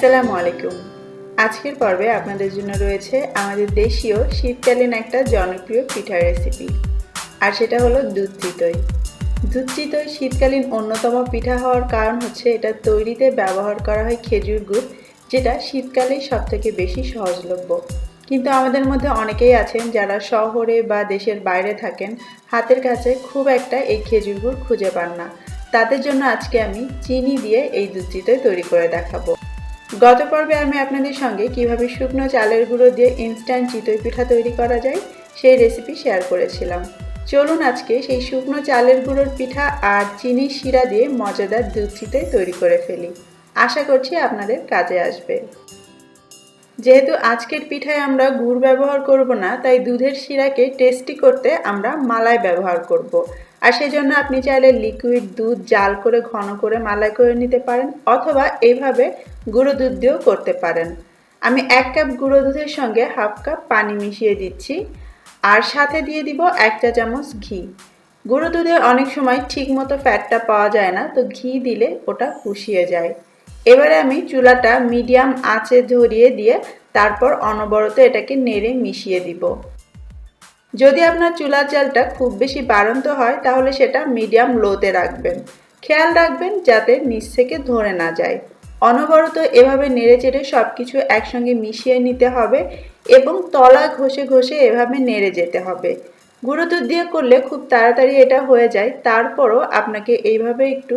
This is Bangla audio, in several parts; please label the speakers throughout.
Speaker 1: আসসালামু আলাইকুম। আজকের পর্বে আপনাদের জন্য রয়েছে আমাদের দেশীয় শীতকালীন একটা জনপ্রিয় পিঠার রেসিপি আর সেটা হলো দুধ চিতই। দুধ চিতই শীতকালীন অন্যতম পিঠা হওয়ার কারণ হচ্ছে এটা তৈরিতে ব্যবহার করা হয় খেজুর গুড়, যেটা শীতকালেই সব থেকে বেশি সহজলভ্য। কিন্তু আমাদের মধ্যে অনেকেই আছেন যারা শহরে বা দেশের বাইরে থাকেন, হাতের কাছে খুব একটা এই খেজুর গুড় খুঁজে পান না। তাদের জন্য আজকে আমি চিনি দিয়ে এই দুধ চিতই তৈরি করে দেখাবো। গত পর্বে আমি আপনাদের সঙ্গে কীভাবে শুকনো চালের গুঁড়ো দিয়ে ইনস্ট্যান্ট চিতই পিঠা তৈরি করা যায় সেই রেসিপি শেয়ার করেছিলাম। চলুন আজকে সেই শুকনো চালের গুঁড়োর পিঠা আর চিনির শিরা দিয়ে মজাদার দুধ চিতই তৈরি করে ফেলি। আশা করছি আপনাদের কাজে আসবে। যেহেতু আজকের পিঠায় আমরা গুড় ব্যবহার করব না, তাই দুধের শিরাকে টেস্টি করতে আমরা মালাই ব্যবহার করব। আর সেই জন্য আপনি চাইলে লিকুইড দুধ জাল করে, ঘন করে মালাই করে নিতে পারেন অথবা এইভাবে গুঁড়ো দুধ দিয়েও করতে পারেন। আমি এক কাপ গুঁড়ো দুধের সঙ্গে হাফ কাপ পানি মিশিয়ে দিচ্ছি আর সাথে দিয়ে দিব এক চা চামচ ঘি। গুঁড়ো দুধে অনেক সময় ঠিক মতো ফ্যাটটা পাওয়া যায় না, তো ঘি দিলে ওটা পুষিয়ে যায়। এবারে আমি চুলাটা মিডিয়াম আঁচে ধরিয়ে দিয়ে তারপর অনবরত এটাকে নেড়ে মিশিয়ে দিব। যদি আপনার চুলার চালটা খুব বেশি বাড়ন্ত হয়, তাহলে সেটা মিডিয়াম লোতে রাখবেন। খেয়াল রাখবেন যাতে নিচ থেকে ধরে না যায়। অনবরত এভাবে নেড়ে চেড়ে সব কিছু একসঙ্গে মিশিয়ে নিতে হবে এবং তলা ঘষে ঘষে এভাবে নেড়ে যেতে হবে। গুঁড়ো দুধ দিয়ে করলে খুব তাড়াতাড়ি এটা হয়ে যায়। তারপরও আপনাকে এইভাবে একটু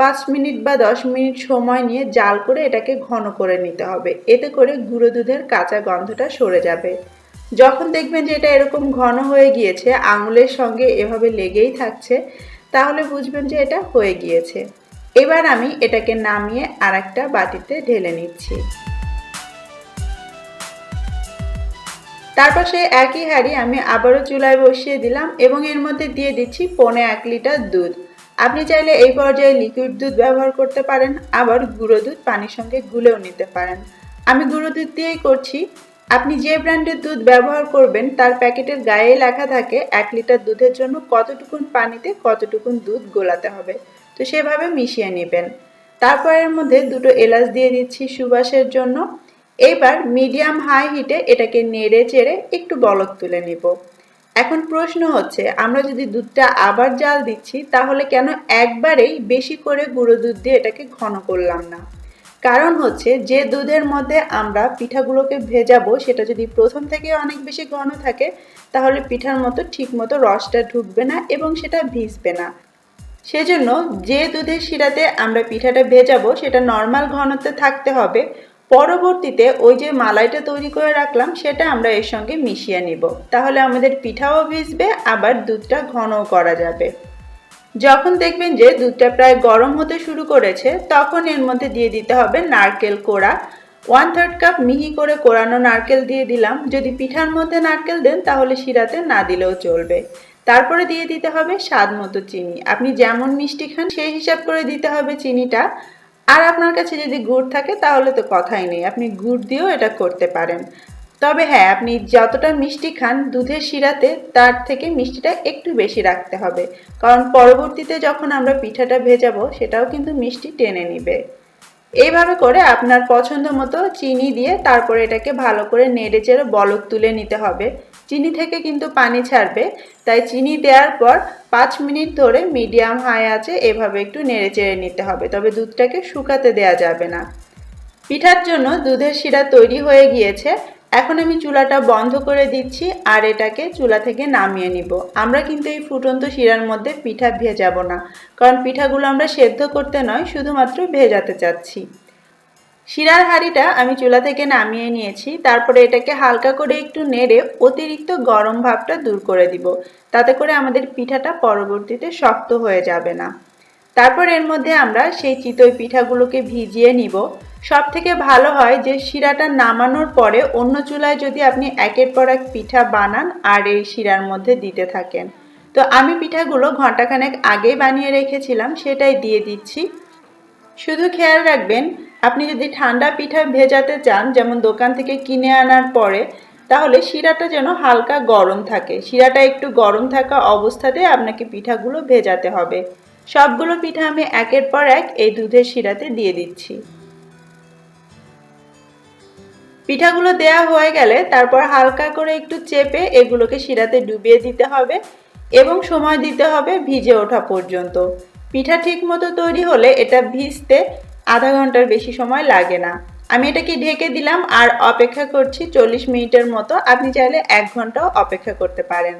Speaker 1: পাঁচ মিনিট বা দশ মিনিট সময় নিয়ে জাল করে এটাকে ঘন করে নিতে হবে। এতে করে গুঁড়ো দুধের কাঁচা গন্ধটা সরে যাবে। যখন দেখবেন যে এটা এরকম ঘন হয়ে গিয়েছে, আঙুলের সঙ্গে এভাবে লেগেই থাকছে, তাহলে বুঝবেন যে এটা হয়ে গিয়েছে। এবার আমি এটাকে নামিয়ে আর একটা বাটিতে ঢেলে নিচ্ছি। তারপর সেই একই হাঁড়ি আমি আবারও চুলায় বসিয়ে দিলাম এবং এর মধ্যে দিয়ে দিচ্ছি পৌনে এক লিটার দুধ। আপনি চাইলে এই পর্যায়ে লিকুইড দুধ ব্যবহার করতে পারেন, আবার গুঁড়ো দুধ পানির সঙ্গে গুলেও নিতে পারেন। আমি গুঁড়ো দুধ দিয়েই করছি। আপনি যে ব্র্যান্ডের দুধ ব্যবহার করবেন, তার প্যাকেটের গায়ে লেখা থাকে এক লিটার দুধের জন্য কতটুকুন পানিতে কতটুকুন দুধ গোলাতে হবে। তো সেভাবে মিশিয়ে নেবেন। তারপর এর মধ্যে দুটো এলাচ দিয়ে দিচ্ছি সুবাসের জন্য। এবার মিডিয়াম হাই হিটে এটাকে নেড়ে চেড়ে একটু বলক তুলে নিব। এখন প্রশ্ন হচ্ছে, আমরা যদি দুধটা আবার জাল দিচ্ছি, তাহলে কেন একবারেই বেশি করে গুঁড়ো দুধ দিয়ে এটাকে ঘন করলাম না? কারণ হচ্ছে যে দুধের মধ্যে আমরা পিঠাগুলোকে ভেজাবো, সেটা যদি প্রথম থেকে অনেক বেশি ঘন থাকে, তাহলে পিঠার মতো ঠিক মতো রসটা ঢুকবে না এবং সেটা ভিজবে না। সেজন্য যে দুধের শিরাতে আমরা পিঠাটা ভেজাবো, সেটা নর্মাল ঘনত্বে থাকতে হবে। পরবর্তীতে ওই যে মালাইটা তৈরি করে রাখলাম, সেটা আমরা এর সঙ্গে মিশিয়ে নিব। তাহলে আমাদের পিঠাও ভিজবে, আবার দুধটা ঘনও করা যাবে। যখন দেখবেন যে দুধটা প্রায় গরম হতে শুরু করেছে, তখন এর মধ্যে দিয়ে দিতে হবে নারকেল কোড়া। ওয়ান থার্ড কাপ মিহি করে কোরানো নারকেল দিয়ে দিলাম। যদি পিঠার মধ্যে নারকেল দেন, তাহলে শিরাতে না দিলেও চলবে। তারপরে দিয়ে দিতে হবে স্বাদ মতো চিনি। আপনি যেমন মিষ্টি খান, সেই হিসাব করে দিতে হবে চিনিটা। আর আপনার কাছে যদি গুড় থাকে, তাহলে তো কথাই নেই। আপনি গুড় দিয়েও এটা করতে পারেন। তবে হ্যাঁ আপনি যতটা মিষ্টি খান দুধের শিরাতে, তার থেকে মিষ্টিটা একটু বেশি রাখতে হবে। কারণ পরবর্তীতে যখন আমরা পিঠাটা ভেজাবো, সেটাও কিন্তু মিষ্টি টেনে নিবে। এইভাবে করে আপনার পছন্দ মতো চিনি দিয়ে তারপরে এটাকে ভালো করে নেড়ে চেড়ে বলক তুলে নিতে হবে। চিনি থেকে কিন্তু পানি ছাড়বে, তাই চিনি দেওয়ার পর পাঁচ মিনিট ধরে মিডিয়াম হাই আছে, এভাবে একটু নেড়ে চেড়ে নিতে হবে। তবে দুধটাকে শুকাতে দেওয়া যাবে না। পিঠার জন্য দুধের শিরা তৈরি হয়ে গিয়েছে। এখন আমি চুলাটা বন্ধ করে দিচ্ছি আর এটাকে চুলা থেকে নামিয়ে নিব। আমরা কিন্তু এই ফুটন্ত শিরার মধ্যে পিঠা ভেজাবো না, কারণ পিঠাগুলো আমরা সেদ্ধ করতে নয়, শুধুমাত্র ভেজাতে চাচ্ছি। শিরার হাঁড়িটা আমি চুলা থেকে নামিয়ে নিয়েছি, তারপরে এটাকে হালকা করে একটু নেড়ে অতিরিক্ত গরম ভাবটা দূর করে দিব, তাতে করে আমাদের পিঠাটা পরবর্তীতে শক্ত হয়ে যাবে না। তারপর এর মধ্যে আমরা সেই চিতই পিঠাগুলোকে ভিজিয়ে নিব সব থেকে ভালো হয় যে শিরাটা নামানোর পরে অন্য চুলায় যদি আপনি একের পর এক পিঠা বানান আর এই শিরার মধ্যে দিতে থাকেন। তো আমি পিঠাগুলো ঘন্টাখানেক আগেই বানিয়ে রেখেছিলাম, সেটাই দিয়ে দিচ্ছি। শুধু খেয়াল রাখবেন, আপনি যদি ঠান্ডা পিঠা ভেজাতে চান, যেমন দোকান থেকে কিনে আনার পরে, তাহলে শিরাটা যেন হালকা গরম থাকে। শিরাটা একটু গরম থাকা অবস্থাতে আপনাকে পিঠাগুলো ভেজাতে হবে। সবগুলো পিঠা আমি একের পর এক এই দুধের শিরাতে দিয়ে দিচ্ছি। পিঠাগুলো দেয়া হয়ে গেলে তারপর হালকা করে একটু চেপে এগুলোকে শিরাতে ডুবিয়ে দিতে হবে এবং সময় দিতে হবে ভিজে ওঠা পর্যন্ত। পিঠা ঠিক মতো তৈরি হলে এটা ভিজতে আধা ঘণ্টার বেশি সময় লাগে না। আমি এটাকে ঢেকে দিলাম আর অপেক্ষা করছি চল্লিশ মিনিটের মতো। আপনি চাইলে এক ঘন্টাও অপেক্ষা করতে পারেন।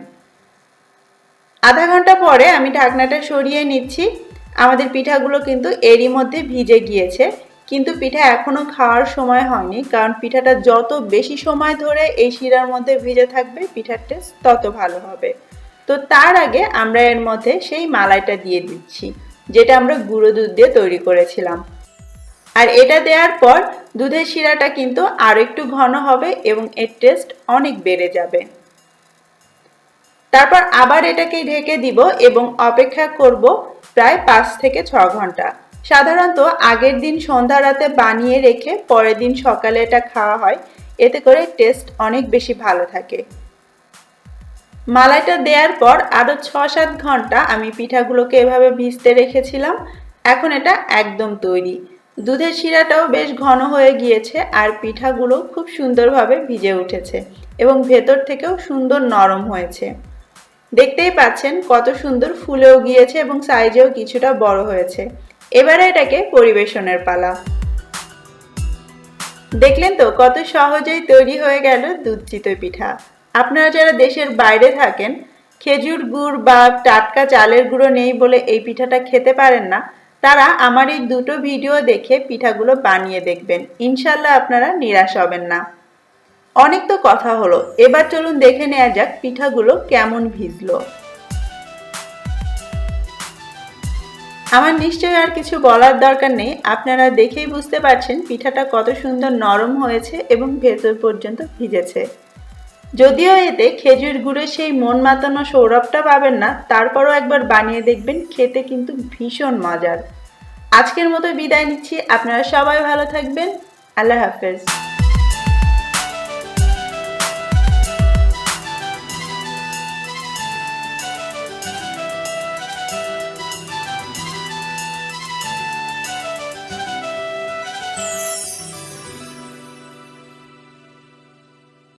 Speaker 1: আধা ঘণ্টা পরে আমি ঢাকনাটা সরিয়ে নিচ্ছি। আমাদের পিঠাগুলো কিন্তু এরই মধ্যে ভিজে গিয়েছে। কিন্তু পিঠা এখনও খাওয়ার সময় হয়নি, কারণ পিঠাটা যত বেশি সময় ধরে এই শিরার মধ্যে ভিজে থাকবে, পিঠার টেস্ট তত ভালো হবে। তো তার আগে আমরা এর মধ্যে সেই মালাইটা দিয়ে দিচ্ছি, যেটা আমরা গুঁড়ো দুধ দিয়ে তৈরি করেছিলাম। আর এটা দেওয়ার পর দুধের শিরাটা কিন্তু আর একটু ঘন হবে এবং এর টেস্ট অনেক বেড়ে যাবে। তারপর আবার এটাকে ঢেকে দিব এবং অপেক্ষা করব প্রায় পাঁচ থেকে ছ ঘণ্টা। সাধারণত আগের দিন সন্ধ্যা রাতে বানিয়ে রেখে পরের দিন সকালে এটা খাওয়া হয়। এতে করে টেস্ট অনেক বেশি ভালো থাকে। মালাইটা দেওয়ার পর আরও ছ সাত ঘণ্টা আমি পিঠাগুলোকে এভাবে ভিজতে রেখেছিলাম। এখন এটা একদম তৈরি। দুধের শিরাটাও বেশ ঘন হয়ে গিয়েছে আর পিঠাগুলো খুব সুন্দরভাবে ভিজে উঠেছে এবং ভেতর থেকেও সুন্দর নরম হয়েছে। দেখতেই পাচ্ছেন কত সুন্দর ফুলেও গিয়েছে এবং সাইজেও কিছুটা বড় হয়েছে। এবারে এটাকে পরিবেশনের পালা। দেখলেন তো, কত সহজেই তৈরি হয়ে গেল দুধ চিতই পিঠা। আপনারা যারা দেশের বাইরে থাকেন, খেজুর গুড় বা টাটকা চালের গুঁড়ো নেই বলে এই পিঠাটা খেতে পারেন না, তারা আমার এই দুটো ভিডিও দেখে পিঠাগুলো বানিয়ে দেখবেন। ইনশাল্লাহ আপনারা নিরাশ হবেন না। অনেক তো কথা হলো, এবার চলুন দেখে নেওয়া যাক পিঠাগুলো কেমন ভিজলো। আমার নিশ্চয়ই আর কিছু বলার দরকার নেই। আপনারা দেখেই বুঝতে পারছেন পিঠাটা কত সুন্দর নরম হয়েছে এবং ভেতর পর্যন্ত ভিজেছে। যদিও এতে খেজুর গুড়ের সেই মন মাতানো সৌরভটা পাবেন না, তারপরও একবার বানিয়ে দেখবেন, খেতে কিন্তু ভীষণ মজার। আজকের মতো বিদায় নিচ্ছি। আপনারা সবাই ভালো থাকবেন। আল্লাহ হাফেজ।